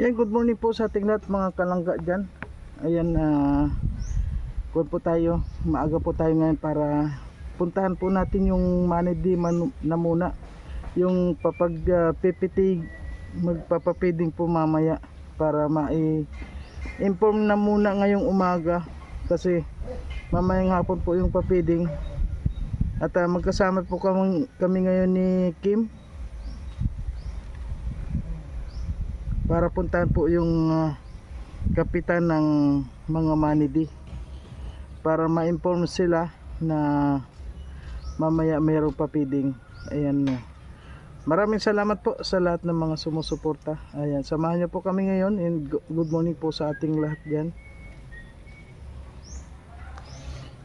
Yan, good morning po sa ating lahat mga kalangga dyan. Ayan, uh, kuwan po tayo. Maaga po tayo ngayon para puntahan po natin yung manidi man, na muna. Yung papag uh, pipitig, magpapapiding po mamaya para mai-inform na muna ngayong umaga. Kasi mamayang hapon po yung papiding. At uh, magkasama po kami, kami ngayon ni Kim. Para puntahan po yung ah, kapitan ng mga manidi. Para ma-inform sila na mamaya mayroong papiding. Ayan no. maraming salamat po sa lahat ng mga sumusuporta. Ayan samahan niyo po kami ngayon and go- good morning po sa ating lahat dyan.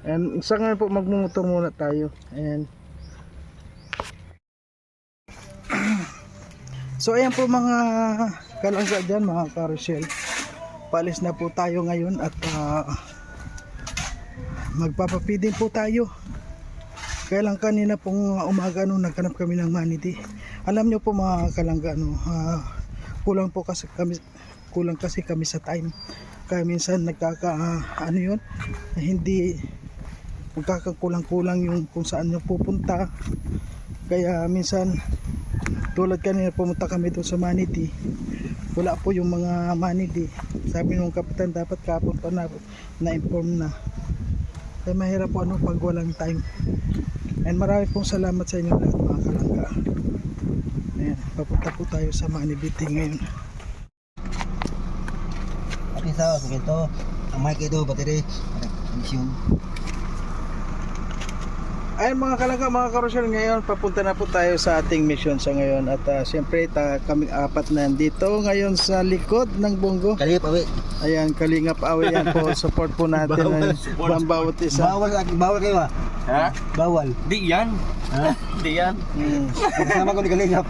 And isa ngayon po magmumotor muna tayo. Ayan. So ayan po mga kalangga dyan mga carousel. Palis na po tayo ngayon at ah, magpapapiding po tayo. Kaya lang kanina pong umaga no, nagkanap kami ng manidi. Alam nyo po mga kalangga no, ah, kulang po kasi kami kulang kasi kami sa time. Kaya minsan nagkaka ah, ano yun, hindi magkakakulang-kulang yung kung saan nyo pupunta. Kaya minsan tulad kanina pumunta kami doon sa Manidi wala po yung mga Manidi sabi nung kapitan dapat kapon pa na na-inform na. Kaya mahirap po ano pag walang time. And marami pong salamat sa inyo lahat mga kalangga. Ayan papunta po tayo sa Manibiti ngayon. Tapi sa sa ito, ang mic ito, battery, tension. Ayun mga kalangga, mga karosyal ngayon, papunta na po tayo sa ating mission sa ngayon at uh, siyempre ta, kami apat na dito ngayon sa likod ng Bongo. Kali pa, we. Ayan, Kalingap Awe yan po, support po natin Bawal ang support. ang bawat isa. Bawal, bawal kayo ah. Ha? Bawal. Di yan. Ha? Di yan. Mm. Kasama ko ni Kalingap.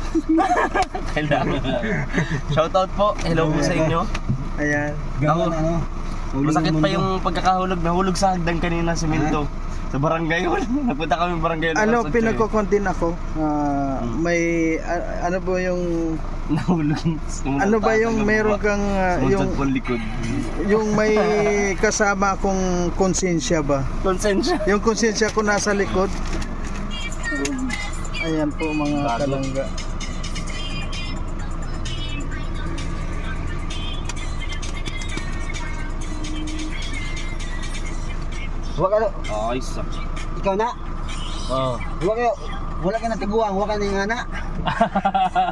Kailangan. Shoutout po. Hello po sa inyo. Ayan. Ako. ano. Masakit pa yung pagkakahulog. Nahulog sa hagdan kanina sa Minto. Sa barangay yun. Nagpunta kami barangay. Ano, Alas 8 eh. pinagkocontin ako. ah, Mm. may, a- ano ba yung, Nahulog. ano ba yung meron kang, ah, yung... yung, po likod. yung may kasama akong konsensya ba? Konsensya. Yung konsensya ko nasa likod. Ayan po mga Bago. kalangga. Huwag ka, Ay, sak. ikaw na. Oh. Huwag kayo, wala ka na tiguang, huwag ka na yung ana.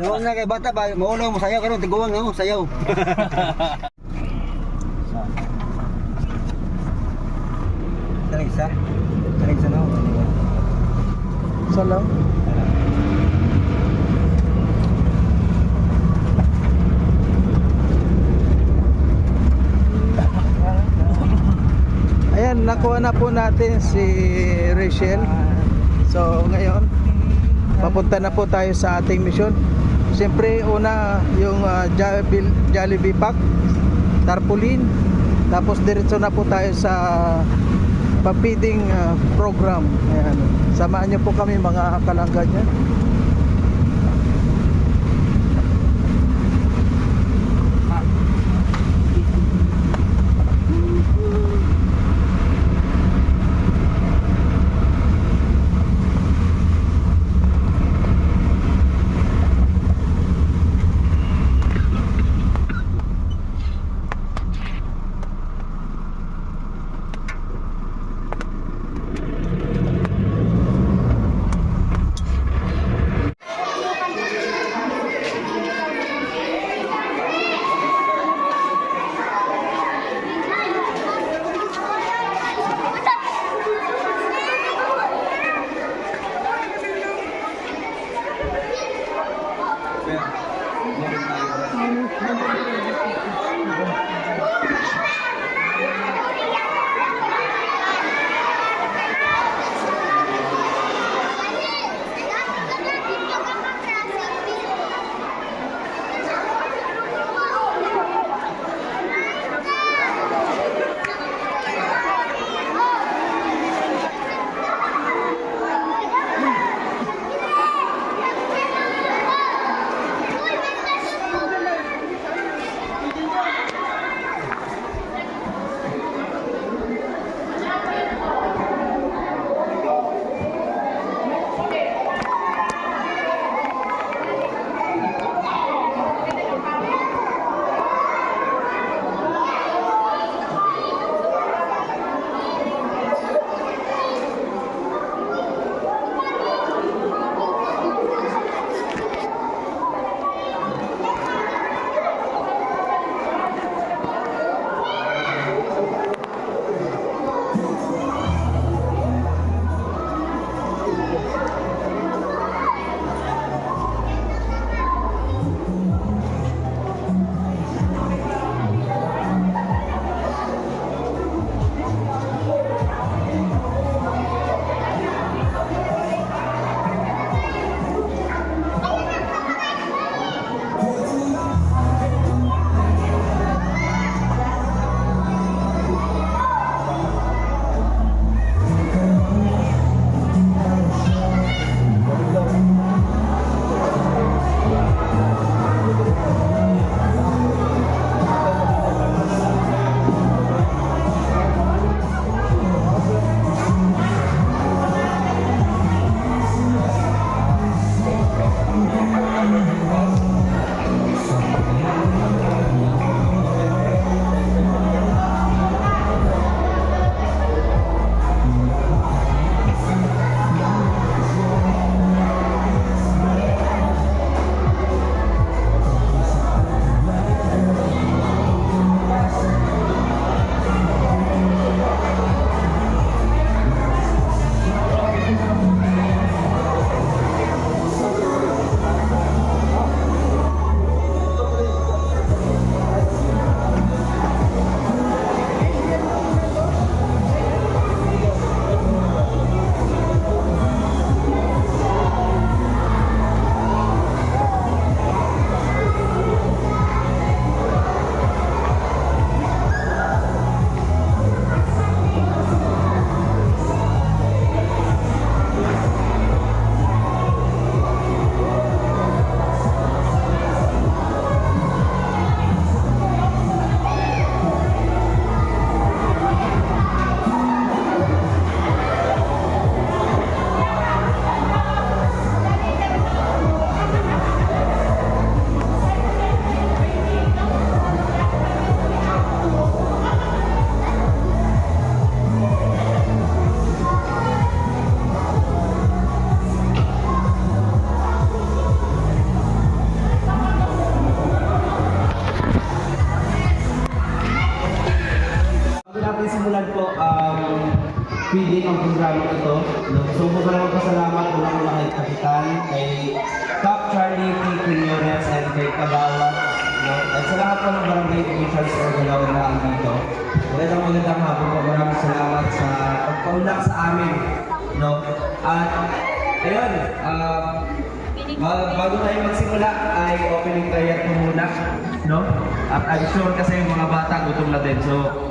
Huwag na kay bata ba, maulo mo sayaw karon tiguang na mo, sayaw. Saling sa? Saling sa no? Isa lang. Ayan, nakuha na po natin si Rachel. So, ngayon, papunta na po tayo sa ating mission. Siyempre, una, yung uh, Jollibee, Pack, tarpaulin. Tapos, diretso na po tayo sa papiding uh, program. Ayan. Samahan niyo po kami mga kalangga dyan.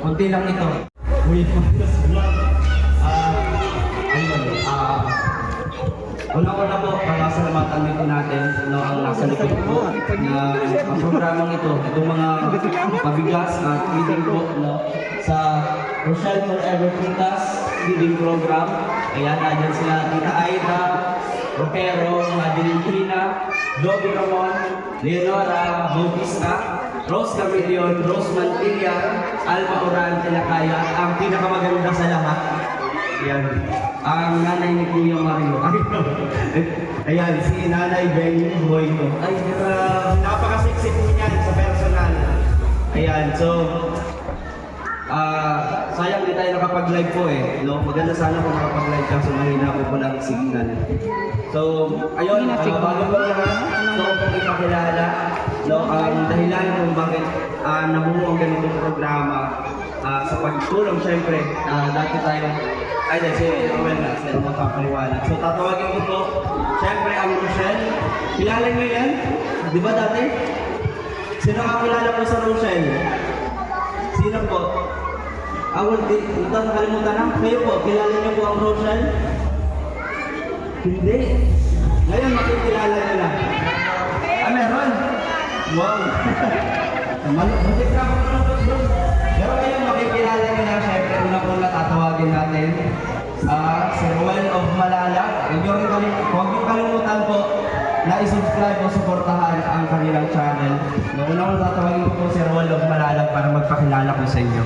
Kunti lang ito. Uy, Ah, ayun, ah, Una-una po, pasasalamatan dito natin no, ang nasa likod po na ang programang ito, itong mga pabigas at feeding po no, sa Rochelle Forever Pintas feeding program. Ayan, andyan sila. Tita Aida, Roquero, Madeline Trina, Dobby Ramon, Leonora Bautista, Rose Camillion, Rose Mantilla, Alma Oran, Tilakaya, ang pinakamaganda sa lahat. Ayan. Ang nanay ni Kuya Mario. Ayan, si Nanay Benny Boy ko. Ay, uh, napaka-sexy po niyan sa personal. Ayan, so, ah, sayang di tayo nakapag-live po eh. No? Maganda sana kung nakapag-live ka, so mahina po po ng signal. So, ayun, uh, bago po lahat, so kung ipakilala, no, ang dahilan kung bakit uh, nabuo ang ganitong programa, ah, sa pagtulong, syempre, ah, dati tayo, ay, dahil si Rowan na, sila magpapaliwanag. So, tatawagin ko po, syempre, ang Rochelle. Kilala niyo yan? Di ba dati? Sino ang kilala po sa Rochelle? Sino po? Awal, di, ito nakalimutan na. Kayo po, kilala niyo po ang Rochelle? Hindi. Ngayon, makikilala niyo na. Ah? Wow. Malo, hindi ka ako doon. Pero ngayon, makikilala niyo na, syempre, una-una tatawagin natin. Ah, si Ruel of Malala. Huwag niyo rin huwag kalimutan po na i-subscribe o suportahan ang kanilang channel. Noong una tatawagin ko po si Ruel of Malala para magpakilala ko sa inyo.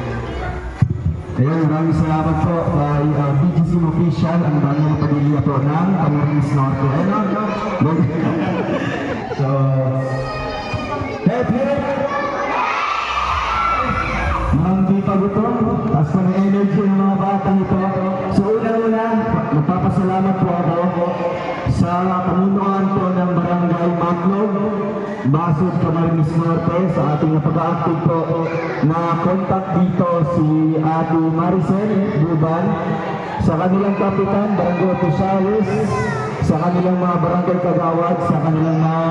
Ayun, maraming salamat po kay uh, BGC Official, ang bagong padilya po ng Camarines Norte. Ayun, so, hep hep! Mga di pa taas pa ng energy ng mga batang ito. So, una-una, magpapasalamat po ako sa pamunuan po ng Barangay Maclog, Basod Camarines Norte sa ating napag-active po na contact dito si Ate Maricel Buban sa kanilang kapitan, Barangay Oficiales, sa kanilang mga barangay kagawad, sa kanilang mga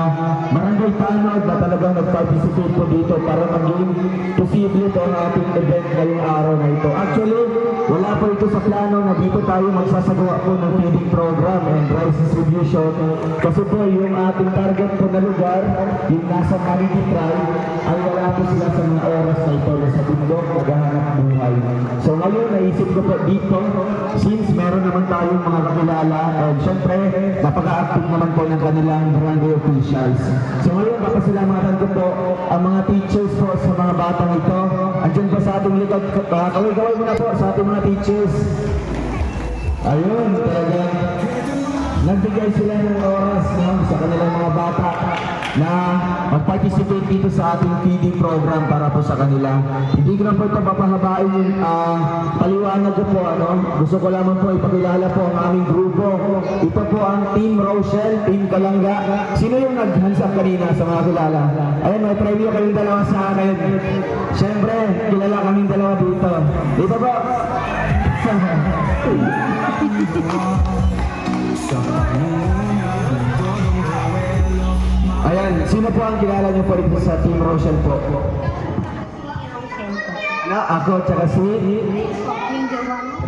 barangay tanod na talagang nag-participate po dito para maging posible ito ang ating event ngayong araw na ito. Actually, wala po ito sa plano na dito tayo magsasagawa po ng feeding program and rice distribution kasi po yung ating target po na lugar, yung nasa Tribe, ay wala po sila sa mga oras na ito na sa bundok, maghahanap buhay. So ngayon, naisip ko po dito, since meron naman tayong mga kakilala, and syempre, napaka-active naman po ng kanilang barangay officials. So ngayon, papasalamatan ko po ang mga teachers po sa mga batang ito. Andyan po sa ating likod, kaway-kaway muna po sa ating mga teachers. Ayun, talagang nagbigay sila ng oras no, sa kanilang mga bata na mag-participate dito sa ating feeding program para po sa kanila. Hindi ko na po ito papahabain yung ah, paliwanag ko po. Ano? Gusto ko lamang po ipakilala po ang aming grupo. Ito po ang Team Rochelle, Team Kalangga. Sino yung nag-handsap kanina sa mga kilala? Ayun, may preview kayong dalawa sa akin. Siyempre, kilala kaming dalawa dito. Dito po. Ayan, sino po ang kilala niyo po dito sa Team Rochelle po? Na, ako, tsaka si.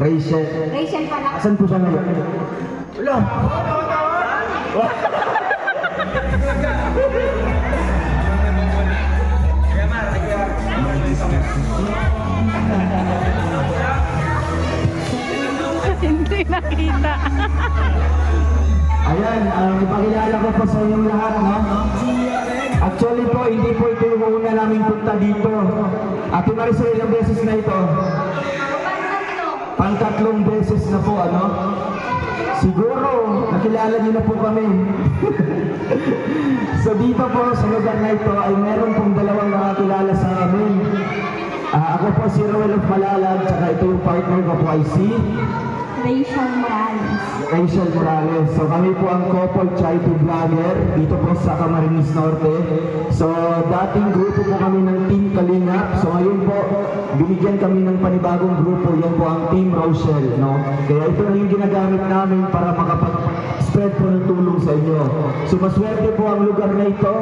Rachel. Rachel pala. Asan po siya ngayon? Wala. Hindi nakita. Ayan, ang ipakilala ko po sa inyong lahat, no? Actually po, hindi po ito yung una naming punta dito. Ate Marisol, ilang beses na ito? Pangtatlong beses na po, ano? Siguro, nakilala niyo na po kami. so dito po, sa lugar na ito, ay meron pong dalawang nakakilala sa amin. Ah, ako po si Roel of Malalag, tsaka ito yung partner ko po ay si Rachel Morales. Rachel Morales. So kami po ang couple charity vlogger dito po sa Camarines Norte. So dating grupo po kami ng Team Kalingap. So ngayon po binigyan kami ng panibagong grupo. Yan po ang Team Rochelle. No? Kaya ito na yung ginagamit namin para makapag-spread po ng tulong sa inyo. So maswerte po ang lugar na ito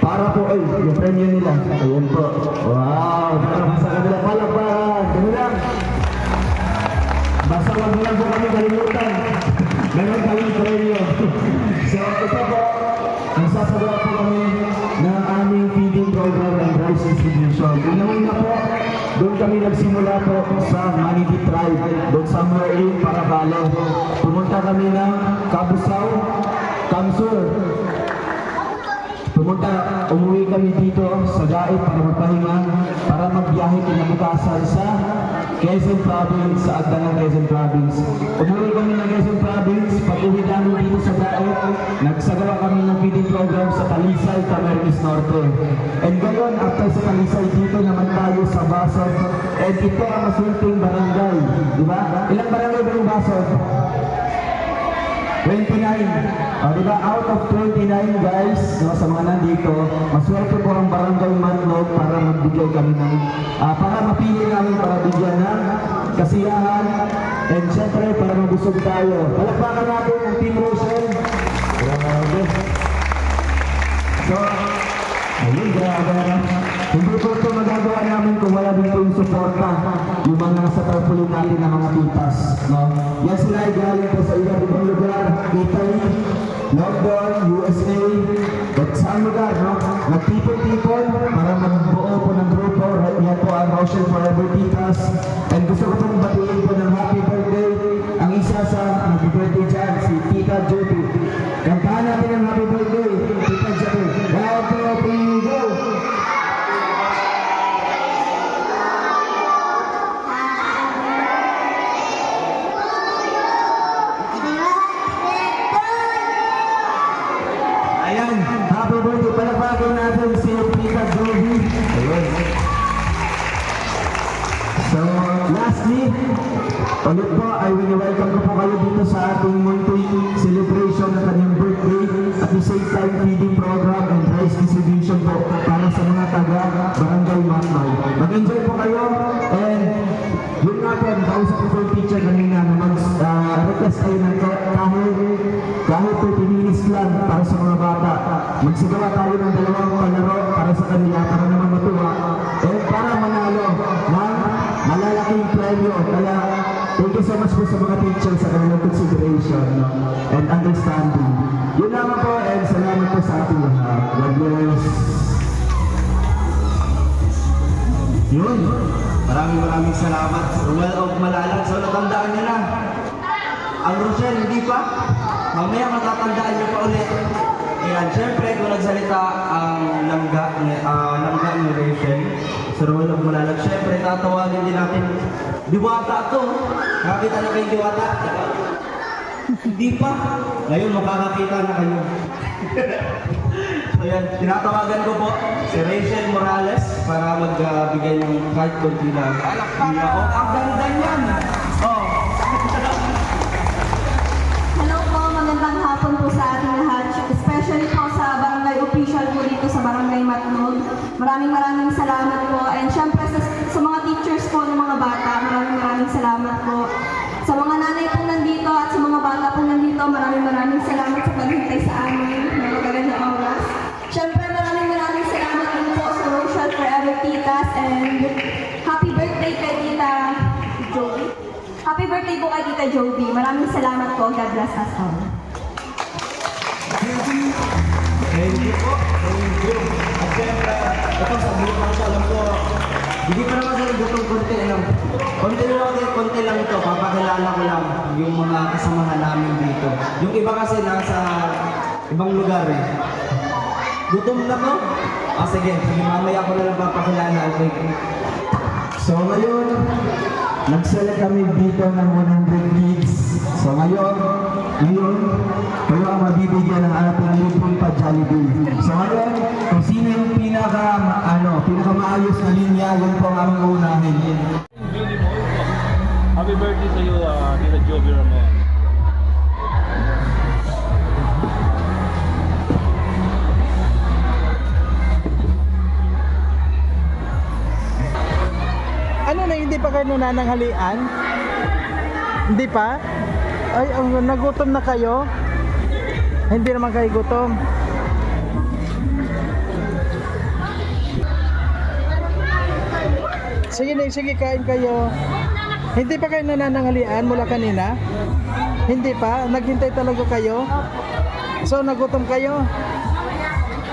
para po, ay, yung premyo nila. Ayan po. Wow! Para sa kanila palakpakan. Ganun lang. Basta wag mo lang po kami kalimutan. Meron kaming premyo. so ito po, nagsasagawa po kami ng aming feeding program and rice distribution. Una-una po, doon kami nagsimula po sa Manidi Tribe, doon sa Merlin, Parabalo. Pumunta kami ng Kabusaw, Kamsur, Pumunta, umuwi kami dito sa Daet para magpahinga, para magbiyahe kinabukasan sa Quezon Province, sa Agdangan Quezon Province. Umuwi kami ng Quezon Province, pag uwi namin dito sa Daet, nagsagawa kami ng feeding program sa Talisay, Camarines Norte. And ngayon, after sa Talisay, dito naman tayo sa Basod. And ito ang maswelteng barangay, di ba? Ilang barangay ba yung Basod? 29. O, di ba? Out of 29 guys, no, sa mga nandito, maswerte po ang barangay Manlog para magbigay kami ng, ah, para mapili namin para bigyan ng kasiyahan and syempre para mabusog tayo. Palakpakan natin ang Team Rochelle. Grabe. So, ayun, grabe. Hindi po magagawa namin kung wala dito yung suporta, yung mga nasa tarpaulin natin ng mga titas. No? Yan sila ay galing po sa iba't ibang lugar, Italy, London, USA, at saan lugar, no? Nagtipon-tipon para magbuo po ng grupo. Yan po ang Rochelle Forever Titas. And gusto ko pong batiin po ng ulit po ay wini-welcome ko po kayo dito sa ating monthly celebration ng kanyang birthday at the same time feeding program and rice distribution po para sa mga taga Barangay Matmay. Mag-enjoy po kayo Yun. Maraming maraming salamat. Well of Malalag. So natandaan nyo na. Ang Rochelle, hindi pa. Mamaya matatandaan nyo pa ulit. Ayan, syempre kung nagsalita ang langga, uh, langga ni Rachel sa Royal of Malalag, syempre tatawagin din natin Diwata to. Nakakita na kayo Diwata? Hindi pa. Ngayon makakakita na kayo. So yan, tinatawagan ko po si Rachel Morales para magbigay ng kahit konti lang. Iya, oh, ang ganda niyan! Oh, Hello po, magandang hapon po sa ating lahat. Especially po sa barangay official po dito sa barangay Matnog. Maraming maraming salamat po. And syempre sa, sa mga teachers po ng mga bata, maraming maraming salamat po. Sa mga nanay po nandito Tita Joby. Maraming salamat po. God bless us all. thank you po. Thank you. At syempre, ito sa buong mga alam ko, hindi pa naman sa gutong konti, ano. Konti lang, konti lang ito. Papakilala ko lang yung mga kasamahan namin dito. Yung iba kasi nasa ibang lugar eh. Gutom na ko? Ah, sige. Sige, mamaya ko na lang papakilala. Okay. So ngayon, nagsala kami dito ng 100 kids. So ngayon, ngayon, kayo ang mabibigyan ng ating libreng pa Jollibee. So ngayon, kung sino yung pinaka, ano, pinaka maayos na linya, yun po ang aming unahin. Happy birthday sa iyo, uh, hindi pa kayo nananghalian? Hindi pa? Ay, ang nagutom na kayo? Hindi naman kayo gutom. Sige na, sige kain kayo. Hindi pa kayo nananghalian mula kanina? Hindi pa? Naghintay talaga kayo? So, nagutom kayo?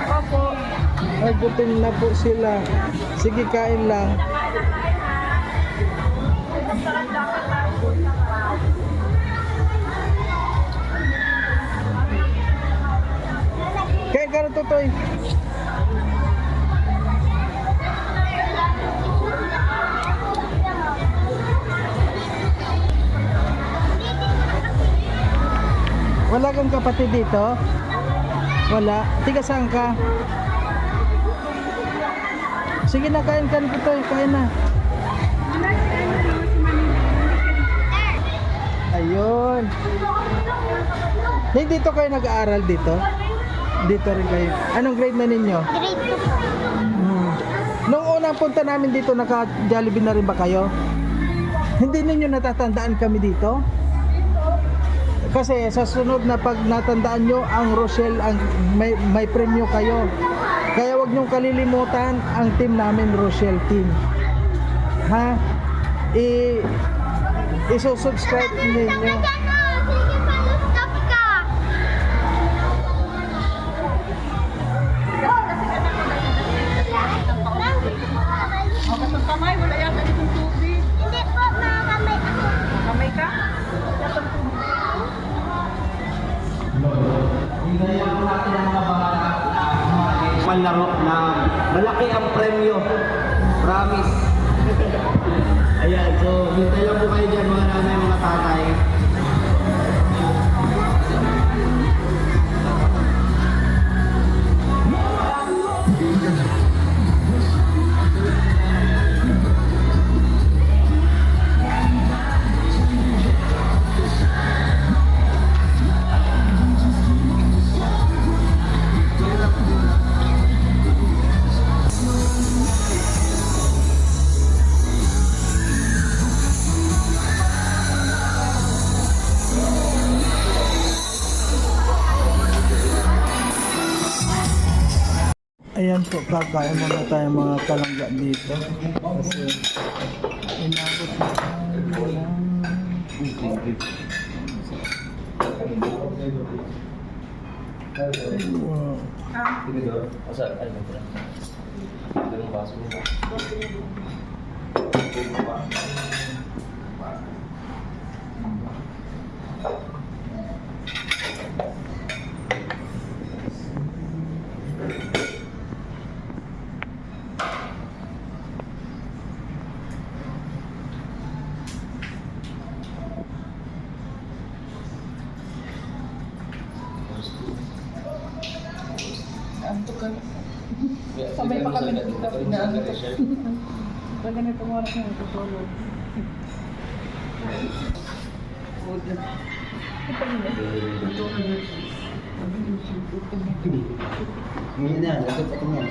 Opo. Ay, gutom na po sila. Sige, kain lang. Totoy. Wala kang kapatid dito? Wala. Tiga saan ka? Sige na, kain ka Totoy. Kain na. Ayun. Hindi dito kayo nag-aaral dito? Dito rin kayo. Anong grade na ninyo? Grade 2 po. Hmm. Nung unang punta namin dito, naka-Jollibee na rin ba kayo? Hindi ninyo natatandaan kami dito? Kasi sa sunod na pag natandaan nyo, ang Rochelle, ang may, may premyo kayo. Kaya wag nyong kalilimutan ang team namin, Rochelle Team. Ha? I, isusubscribe ninyo. Manlaro na malaki ang premyo. Promise. Ayan, so hintay lang po kayo dyan mga nanay, mga tatay. Kakain muna tayo mga kalangga dito. Kasi inabot na tayo ng... Wow. Sabay Pag ganitong oras na natutulog. Ngayon na, lagot sa kanya.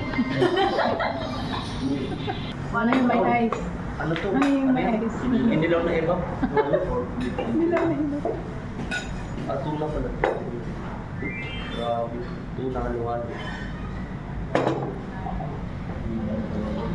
Ano yung may ice? Ano to? Ano yung may ice? Hindi lang na iba. Hindi lang na iba. At tuna pala. Grabe. Tuna kaluwan. Inilaw.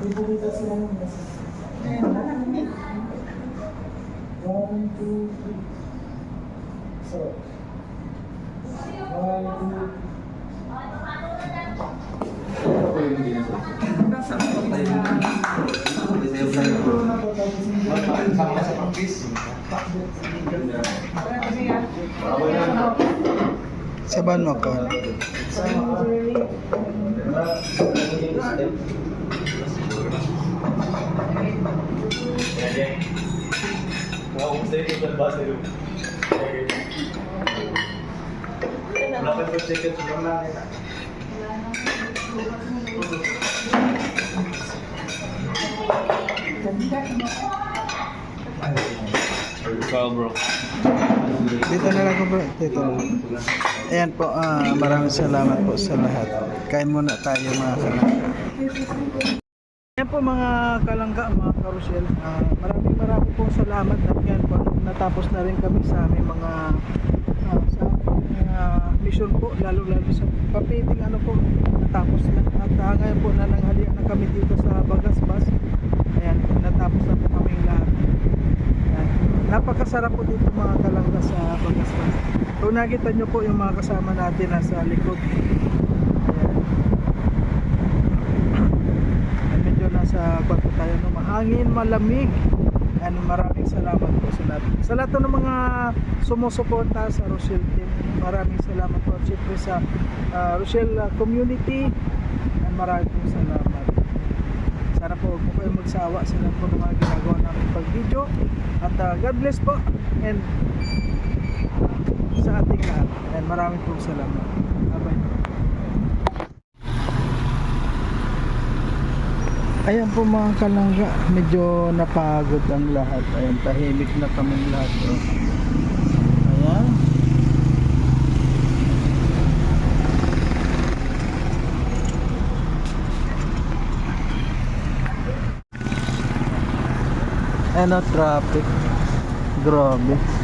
sinabi ko. Dami sarap. Ano Saban mo ka. Wow, bro. Dito na lang ko bro. Dito na lang. Ayan po, ah, maraming salamat po sa lahat. Kain muna tayo mga kalangga. Mga kalangga, mga karusel. Ah, maraming maraming po salamat at yan po, natapos na rin kami sa aming mga ah, sa ah, mission po, lalo lalo sa papiting ano po, natapos na. At ah, ngayon po nananghalian na kami dito sa Bagasbas. Ayan, natapos na po kami lahat. Ayan. Napakasarap po dito mga kalangga sa Bagasbas. Kung nakita nyo po yung mga kasama natin nasa likod. Ayan. Ay, medyo nasa kwarto tayo no, mahangin, malamig. And maraming salamat po sa lahat. Sa lahat ng mga sumusuporta sa Rochelle team, maraming salamat po. At syempre sa ah, Rochelle ah, community, and maraming po salamat. Sana po huwag po kayo magsawa sa lahat po ng mga ginagawa namin pag video. At ah, God bless po. And sa ating lahat. And maraming po salamat. Ayan po mga kalangga, medyo napagod ang lahat. Ayan, tahimik na kaming lahat. Oh. Ayan. Ayan o, traffic. Grabe.